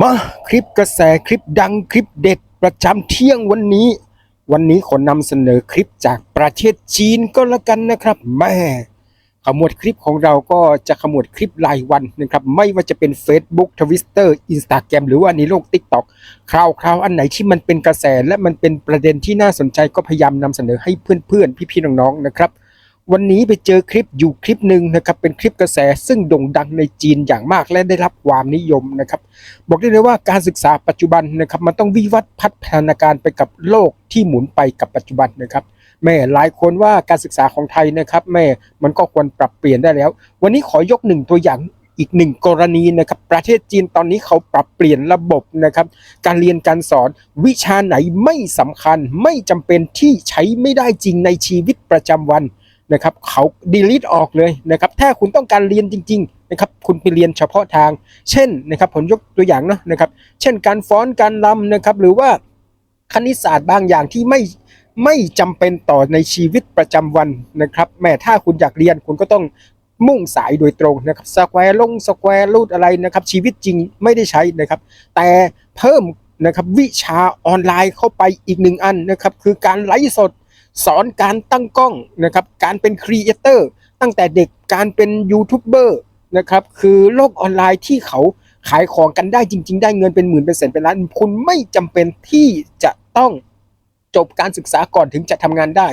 มาคลิปกระแสคลิปดังคลิปเด็ดประจำเที่ยงวันนี้ วันนี้ขอนำเสนอคลิปจากประเทศจีนก็แล้วกันนะครับแม่ขมวดคลิปของเราก็จะขมวดคลิปรายวันนะครับไม่ว่าจะเป็น Facebook Twitter Instagram หรือว่าในโลก TikTok คราวคราวๆอันไหนที่มันเป็นกระแสและมันเป็นประเด็นที่น่าสนใจก็พยายามนำเสนอให้เพื่อนๆ พี่ๆน้องๆนะครับ วันนี้ไปเจอคลิปอยู่คลิปหนึ่งนะครับเป็นคลิปกระแสซึ่งโด่งดังในจีนอย่างมากและได้รับความนิยมนะครับ บอกได้เลยว่าการศึกษาปัจจุบันนะครับมันต้องวิวัฒน์พัฒนาการไปกับโลกที่หมุนไปกับปัจจุบันนะครับแม่หลายคนว่าการศึกษาของไทยนะครับแม่มันก็ควรปรับเปลี่ยนได้แล้ว วันนี้ขอยกหนึ่งตัวอย่างอีกหนึ่งกรณีนะครับประเทศจีนตอนนี้เขาปรับเปลี่ยนระบบนะครับ การเรียนการสอนวิชาไหนไม่สำคัญไม่จำเป็นที่ใช้ไม่ได้จริงในชีวิตประจำวัน นะครับเขาดีลิทออกเลยนะครับถ้าคุณต้องการเรียนจริงๆนะครับคุณไปเรียนเฉพาะทาง เช่นนะครับผมยกตัวอย่างเนาะนะครับเช่นการฟ้อนการรำนะครับหรือว่าคณิตศาสตร์บางอย่างที่ไม่ไม่จำเป็นต่อในชีวิตประจำวันนะครับแม้ถ้าคุณอยากเรียนคุณก็ต้องมุ่งสายโดยตรงนะครับสแควร์ลงสแควร์รูทอะไรนะครับชีวิตจริงไม่ได้ใช้นะครับ แต่เพิ่มนะครับวิชาออนไลน์เข้าไปอีกหนึ่งอันนะครับคือการไลฟ์สด สอนการตั้งกล้องนะครับการเป็นครีเอเตอร์ตั้งแต่เด็กการเป็นยูทูบเบอร์นะครับคือโลกออนไลน์ที่เขาขายของกันได้จริง ๆ ได้เงินเป็นหมื่นเป็นแสนเป็นล้านคุณไม่จำเป็นที่จะต้องจบการศึกษาก่อนถึงจะทำงานได้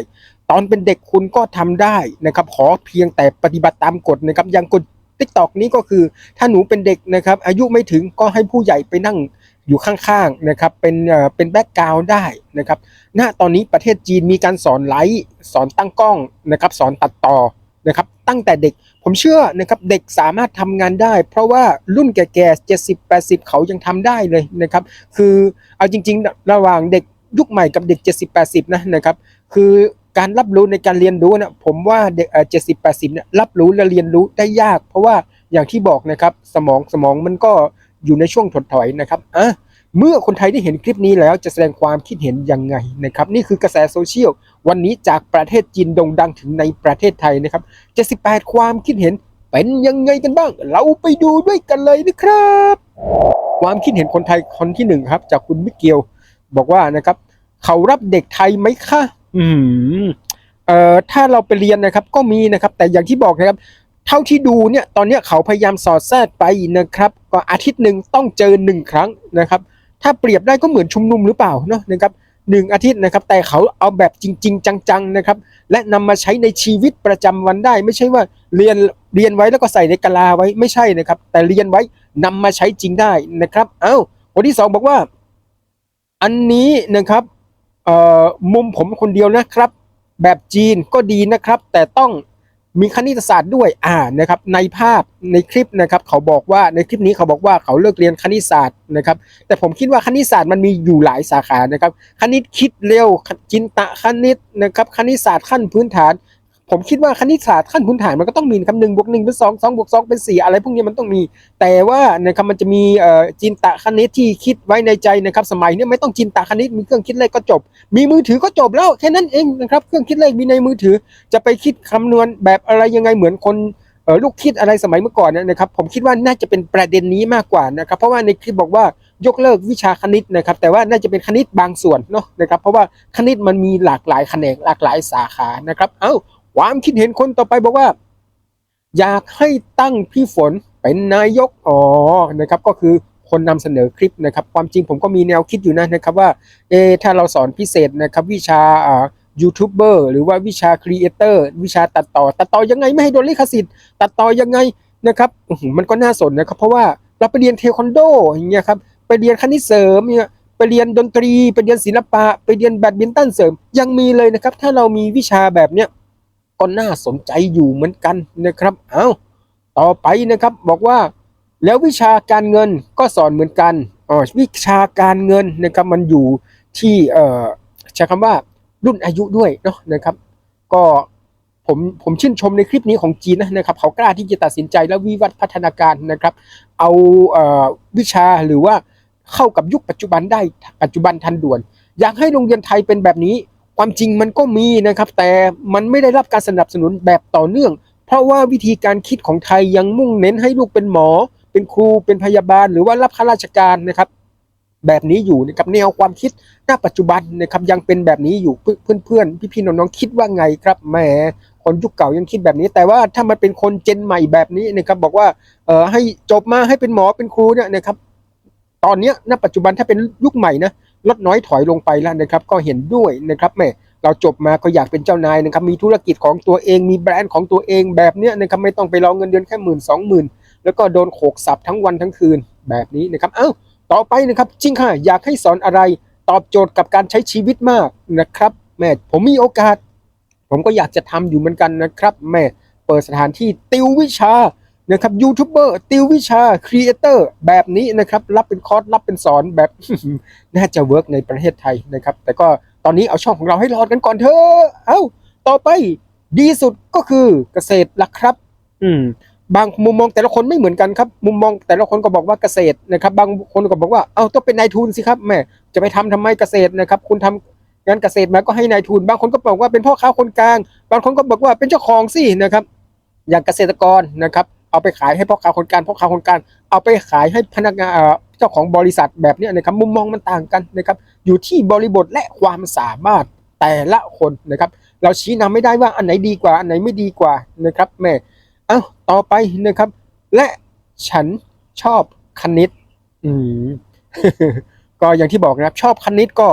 ตอนเป็นเด็กคุณก็ทำได้นะครับ ขอเพียงแต่ปฏิบัติตามกฎนะครับอย่างกฎทิกตอกนี้ก็คือถ้าหนูเป็นเด็กนะครับ อายุไม่ถึงก็ให้ผู้ใหญ่ไปนั่ง อยู่ข้างๆนะครับเป็นเป็นแบ็กกราวด์ได้นะครับณตอนนี้ประเทศจีนมีการสอนไลฟ์สอนตั้งกล้องนะครับสอนตัดต่อนะครับตั้งแต่เด็กผมเชื่อนะครับเด็กสามารถทำงานได้ เพราะว่ารุ่นแก่ๆ70 80เขายังทำได้เลยนะครับคือเอาจริง ๆ ระหว่างเด็กยุคใหม่กับเด็ก 70 80 นะนะครับ คือการรับรู้ในการเรียนรู้นะผมว่าเด็กเอ่อ70 80เนี่ยรับรู้และเรียนรู้ได้ยาก เพราะว่าอย่างที่บอกนะครับสมองสมองมันก็ อยู่ในช่วงถดถอยนะครับอะเมื่อคนไทยได้เห็นคลิปนี้แล้วจะแสดงความคิดเห็นยังไงนะครับ นี่คือกระแสโซเชียล วันนี้จากประเทศจีนโด่งดังถึงในประเทศไทยนะครับ 78 ความคิดเห็นเป็นยังไงกันบ้าง เราไปดูด้วยกันเลยนะครับ ความคิดเห็นคนไทยคนที่หนึ่งครับ จากคุณมิเกลบอกว่านะครับ เขารับเด็กไทยไหมคะ อืมเอ่อถ้าเราไปเรียนนะครับก็มีนะครับ แต่อย่างที่บอกนะครับ เท่าที่ดูเนี่ยตอนนี้เขาพยายามสอดแทรกไปนะครับ ก็อาทิตย์หนึ่งต้องเจอหนึ่งครั้งนะครับ ถ้าเปรียบได้ก็เหมือนชุมนุมหรือเปล่าเนาะนะครับหนึ่งอาทิตย์นะครับ แต่เขาเอาแบบจริง ๆ จังๆนะครับ และนำมาใช้ในชีวิตประจำวันได้ ไม่ใช่ว่าเรียนเรียนไว้แล้วก็ใส่ในกะลาไว้ไม่ใช่นะครับ แต่เรียนไว้นำมาใช้จริงได้นะครับ เอ้าคนที่สองบอกว่า อันนี้นะครับเอ่อมุมผมคนเดียวนะครับ แบบจีนก็ดีนะครับ แต่ต้อง มีคณิตศาสตร์ด้วยอ่านะครับในภาพในคลิปนะครับเขาบอกว่าในคลิปนี้เขาบอกว่าเขาเลิกเรียนคณิตศาสตร์นะครับแต่ผมคิดว่าคณิตศาสตร์มันมีอยู่หลายสาขานะครับคณิตคิดเร็วจินตะคณิตนะครับคณิตศาสตร์ขั้นพื้นฐาน ผมคิดว่าคณิตศาสตร์ขั้นพื้นฐานมันก็ต้องมีครับหนึ่งบวกหนึ่งเป็นสองสองบวกสองเป็นสี่อะไรพวกนี้มันต้องมี แต่ว่านะครับมันจะมีจินตะคณิตที่คิดไว้ในใจนะครับ สมัยนี้ไม่ต้องจินตะคณิตมีเครื่องคิดเลขก็จบ มีมือถือก็จบแล้วแค่นั้นเองนะครับเครื่องคิดเลขมีในมือถือ จะไปคิดคำนวณแบบอะไรยังไงเหมือนคนลูกคิดอะไรสมัยเมื่อก่อนนยนะครับผมคิดว่าน่าจะเป็นประเด็นนี้มากกว่านะครับ เพราะว่าในคลิปบอกว่ายกเลิกวิชาคณิตนะครับ แต่ว่าน่าจะเป็นคณิตบางส่วนเนาะนะครับ เพราะว่าคณิตมันมีหลากหลายแขนงหลากหลายสาขานะครับ เอ้า ความคิดเห็นคนต่อไปบอกว่า อยากให้ตั้งพี่ฝนเป็นนายกอ๋อนะครับก็คือคนนำเสนอคลิปนะครับ ความจริงผมก็มีแนวคิดอยู่นะนะครับว่าเอถ้าเราสอนพิเศษนะครับ วิชาอ่ายูทูบเบอร์หรือว่าวิชาครีเอเตอร์วิชาตัดต่อ ตัดต่อยังไงไม่ให้โดนลิขสิทธิ์ตัดต่อยังไงนะครับมันก็น่าสนนะครับ เพราะว่าเราไปเรียนเทควันโดอย่างเงี้ยครับไปเรียนคณิตเสริมเนี่ยไปเรียนดนตรี ไปเรียนศิลปะ ไปเรียนแบดมินตันเสริม ยังมีเลยนะครับ ถ้าเรามีวิชาแบบเนี้ย ก็น่าสนใจอยู่เหมือนกันนะครับ เอ้าต่อไปนะครับบอกว่า แล้ววิชาการเงินก็สอนเหมือนกันอ๋อวิชาการเงินนะครับมันอยู่ที่เอ่อใช้คำว่ารุ่นอายุด้วยเนาะนะครับ ก็ผมผมชื่นชมในคลิปนี้ของจีนนะนะครับ เขากล้าที่จะตัดสินใจและวิวัฒน์พัฒนาการนะครับ เอาเอ่อวิชาหรือว่าเข้ากับยุคปัจจุบันได้ปัจจุบันทันด่วน อยากให้โรงเรียนไทยเป็นแบบนี้ ความจริงมันก็มีนะครับ แต่มันไม่ได้รับการสนับสนุนแบบต่อเนื่อง เพราะว่าวิธีการคิดของไทยยังมุ่งเน้นให้ลูกเป็นหมอ เป็นครูเป็นพยาบาล หรือว่ารับข้าราชการนะครับ แบบนี้อยู่นะครับแนวความคิดณปัจจุบันนะครับยังเป็นแบบนี้อยู่เพื่อนเพื่อนๆพี่ๆน้องๆคิดว่าไงครับแหมคนยุคเก่ายังคิดแบบนี้ แต่ว่าถ้ามันเป็นคนเจนใหม่แบบนี้นะครับบอกว่าเออให้จบมาให้เป็นหมอเป็นครูเนี่ยนะครับตอนเนี้ยณปัจจุบันถ้าเป็นยุคใหม่นะ ลดน้อยถอยลงไปแล้วนะครับ ก็เห็นด้วยนะครับแม่เราจบมาก็อยากเป็นเจ้านายนะครับ มีธุรกิจของตัวเอง มีแบรนด์ของตัวเองแบบเนี้ยนะครับไม่ต้องไปรอเงินเดือนแค่หมื่นสองหมื่นแล้วก็โดนโขกสับทั้งวันทั้งคืนแบบนี้นะครับ เอ้า ต่อไปนะครับจริงค่ะอยากให้สอนอะไร ตอบโจทย์กับการใช้ชีวิตมากนะครับแม่ผมมีโอกาส ผมก็อยากจะทำอยู่เหมือนกันนะครับ แม่เปิดสถานที่ติววิชา นะครับยูทูบเบอร์ติววิชาครีเอเตอร์แบบนี้นะครับ รับเป็นคอร์สรับเป็นสอนแบบ น่าจะเวิร์กในประเทศไทยนะครับ แต่ก็ตอนนี้เอาช่องของเราให้รอดกันก่อนเถอะเอ้าต่อไปดีสุดก็คือเกษตรละครับ อืมบางมุมมองแต่ละคนไม่เหมือนกันครับ มุมมองแต่ละคนก็บอกว่าเกษตรนะครับ บางคนก็บอกว่าเอาต้องเป็นนายทุนสิครับแม่จะไปทำทำไมเกษตรนะครับ คุณทำงานเกษตรมาก็ให้นายทุน บางคนก็บอกว่าเป็นพ่อค้าคนกลาง บางคนก็บอกว่าเป็นเจ้าของสินะครับ อย่างเกษตรกรนะครับ เอาไปขายให้พ่อค้าคนกลางพ่อค้าคนกลางเอาไปขายให้พนักงานเจ้าของบริษัทแบบนี้นะครับมุมมองมันต่างกันนะครับอยู่ที่บริบทและความสามารถแต่ละคนนะครับเราชี้นำไม่ได้ว่าอันไหนดีกว่าอันไหนไม่ดีกว่านะครับแม่เอ้าต่อไปนะครับ และฉันชอบคณิตอืมก็อย่างที่บอกนะครับชอบคณิตก็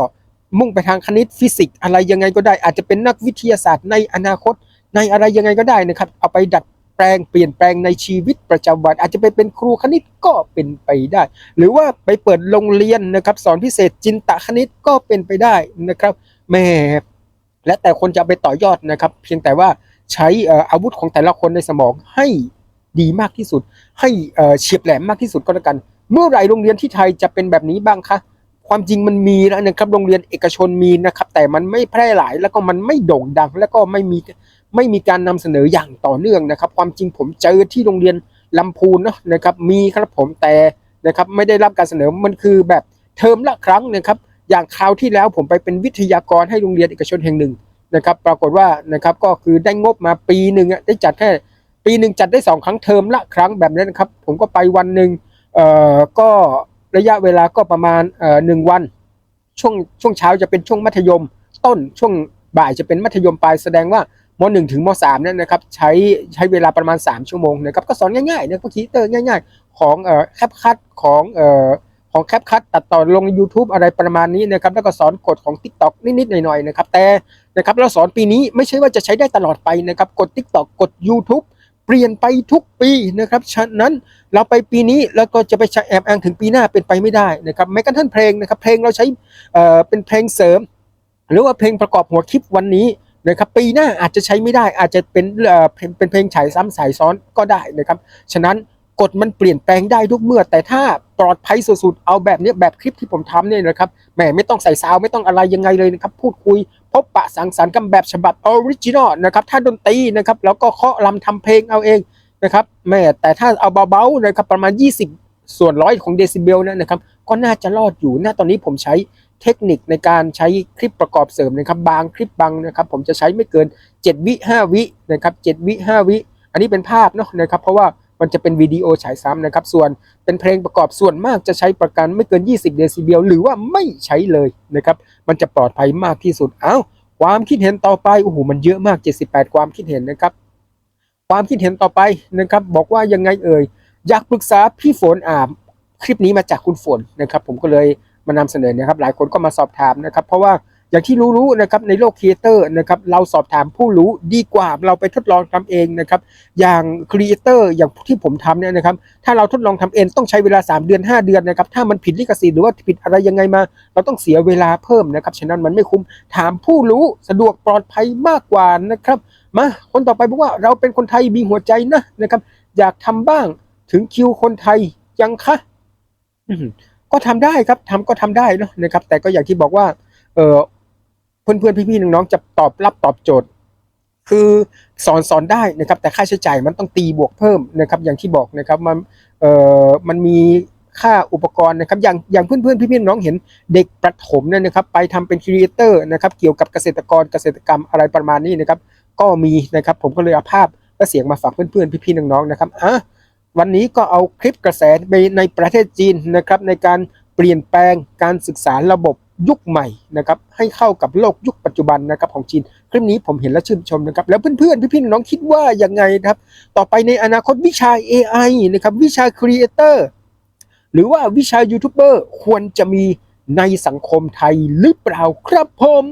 มุ่งไปทางคณิตฟิสิกส์อะไรยังไงก็ได้ อาจจะเป็นนักวิทยาศาสตร์ในอนาคตในอะไรยังไงก็ได้นะครับ เอาไปดัด แปลงเปลี่ยนแปลงในชีวิตประจำวัน อาจจะไปเป็นครูคณิตก็เป็นไปได้ หรือว่าไปเปิดโรงเรียนนะครับสอนพิเศษจินตคณิตก็เป็นไปได้นะครับแหม่และแต่คนจะไปต่อยอดนะครับ เพียงแต่ว่าใช้อาวุธของแต่ละคนในสมองให้ดีมากที่สุด ให้เอ่อเฉียบแหลมมากที่สุดก็แล้วกัน เมื่อไหร่โรงเรียนที่ไทยจะเป็นแบบนี้บ้างคะความจริงมันมีแล้วนะครับโรงเรียนเอกชนมีนะครับ แต่มันไม่แพร่หลายแล้วก็มันไม่โด่งดัง แล้วก็ไม่มี ไม่มีการนำเสนออย่างต่อเนื่องนะครับ ความจริงผมเจอที่โรงเรียนลำพูนเนาะนะครับ มีครับผมแต่นะครับไม่ได้รับการเสนอมันคือแบบเทอมละครั้งนะครับอย่างคราวที่แล้วผมไปเป็นวิทยากรให้โรงเรียนเอกชนแห่งหนึ่งนะครับปรากฏว่านะครับก็คือได้งบมาปีหนึ่งได้จัดแค่ปีหนึ่งจัดได้สองครั้งเทอมละครั้งแบบนั้นนะครับ ผมก็ไปวันหนึ่งเอ่อก็ระยะเวลาก็ประมาณเอ่อหนึ่งวัน ช่วงช่วงเช้าจะเป็นช่วงมัธยม ต้นช่วงบ่ายจะเป็นมัธยมปลายแสดงว่า มหนึ่งถึงมสามเนี่ยนะครับใช้ใช้เวลาประมาณ 3 ชั่วโมงนะครับก็สอนง่ายๆนะพวกคีเตอร์ง่าย ๆ ของเอ่อแคปคัดของเอ่อของแคปคัดตัดต่อลง YouTube อะไรประมาณนี้นะครับแล้วก็สอนกฎของ TikTok นิดๆหน่อยๆนะครับแต่นะครับเราสอนปีนี้ไม่ใช่ว่าจะใช้ได้ตลอดไปนะครับกด TikTok กด YouTube เปลี่ยนไปทุกปีนะครับ ฉะนั้นเราไปปีนี้แล้วก็จะไปใช้แอบอ้างถึงปีหน้าเป็นไปไม่ได้นะครับแม้กระทั่งเพลงนะครับเพลงเราใช้เอ่อเป็นเพลงเสริม หรือว่าเพลงประกอบหัวคลิปวันนี้ นะครับปีหน้าอาจจะใช้ไม่ได้อาจจะเป็นเอ่อเป็นเพลงฉายซ้ำสายซ้อนก็ได้นะครับฉะนั้นกฎมันเปลี่ยนแปลงได้ทุกเมื่อ แต่ถ้าปลอดภัยสุดๆเอาแบบเนี้แบบคลิปที่ผมทำเนี่ยนะครับแหมไม่ต้องใส่ซาวไม่ต้องอะไรยังไงเลยนะครับพูดคุยพบปะสังสรรค์กันแบบฉบับออริจินอลนะครับถ้าดนตรีนะครับแล้วก็เคาะลำทำเพลงเอาเองนะครับแหม่แต่ถ้าเอาเบาๆนะครับประมาณ 20 ส่วนร้อยของเดซิเบลนนะครับก็น่าจะรอดอยู่นะตอนนี้ผมใช้ เทคนิคในการใช้คลิปประกอบเสริมนะครับ บางคลิปบางนะครับ ผมจะใช้ไม่เกิน 7 วิ 5 วินะครับ7วิ 5 วิ อันนี้เป็นภาพเนาะนะครับ เพราะว่ามันจะเป็นวิดีโอฉายซ้ำนะครับ ส่วนเป็นเพลงประกอบส่วนมากจะใช้ประกันไม่เกิน 20 เดซิเบลหรือว่าไม่ใช้เลยนะครับ มันจะปลอดภัยมากที่สุด เอ้า ความคิดเห็นต่อไป โอ้โห มันเยอะมาก 78 ความคิดเห็นนะครับ ความคิดเห็นต่อไปนะครับ บอกว่ายังไงเอ่ย อยากปรึกษาพี่ฝนอ่าคลิปนี้มาจากคุณฝนนะครับ ผมก็เลย มานำเสนอนะครับ หลายคนก็มาสอบถามนะครับ เพราะว่าอย่างที่รู้ๆนะครับในโลกครีเอเตอร์นะครับเราสอบถามผู้รู้ดีกว่าเราไปทดลองทำเองนะครับ อย่างครีเอเตอร์อย่างที่ผมทำเนี่ยนะครับ ถ้าเราทดลองทำเองต้องใช้เวลา 3 เดือน 5 เดือนนะครับ ถ้ามันผิดลิขสิทธิ์หรือว่าผิดอะไรยังไงมา เราต้องเสียเวลาเพิ่มนะครับ ฉะนั้นมันไม่คุ้มถามผู้รู้สะดวกปลอดภัยมากกว่านะครับมาคนต่อไปบอกว่าเราเป็นคนไทยมีหัวใจนะนะครับ อยากทำบ้างถึงคิวคนไทยยังคะ ก็ทำได้ครับทำก็ทำได้เนะครับ แต่ก็อย่างที่บอกว่า เออเพื่อนๆพี่ๆน้องๆจะตอบรับตอบโจทย์ คือสอนสอนได้นะครับ แต่ค่าใช้จ่ายมันต้องตีบวกเพิ่มนะครับ อย่างที่บอกนะครับมันเออมันมีค่าอุปกรณ์นะครับ อย่างอย่างเพื่อนๆพี่ๆน้องเห็นเด็กประถมเนี่ยนะครับ ไปทำเป็นครีเอเตอร์นะครับ เกี่ยวกับเกษตรกรเกษตรกรรมอะไรประมาณนี้นะครับ ก็มีนะครับ ผมก็เลยเอาภาพและเสียงมาฝากเพื่อนๆพี่ๆน้องๆนะครับอะ วันนี้ก็เอาคลิปกระแสไปในประเทศจีนนะครับในการเปลี่ยนแปลงการศึกษาระบบยุคใหม่นะครับให้เข้ากับโลกยุคปัจจุบันนะครับของจีนคลิปนี้ผมเห็นแล้วชื่นชมนะครับแล้วเพื่อนๆพี่ๆน้องคิดว่ายังไงนะครับ ต่อไปในอนาคตวิชา AI นะครับวิชาครีเอเตอร์หรือว่าวิชายูทูบเบอร์ควรจะมีในสังคมไทยหรือเปล่าครับผม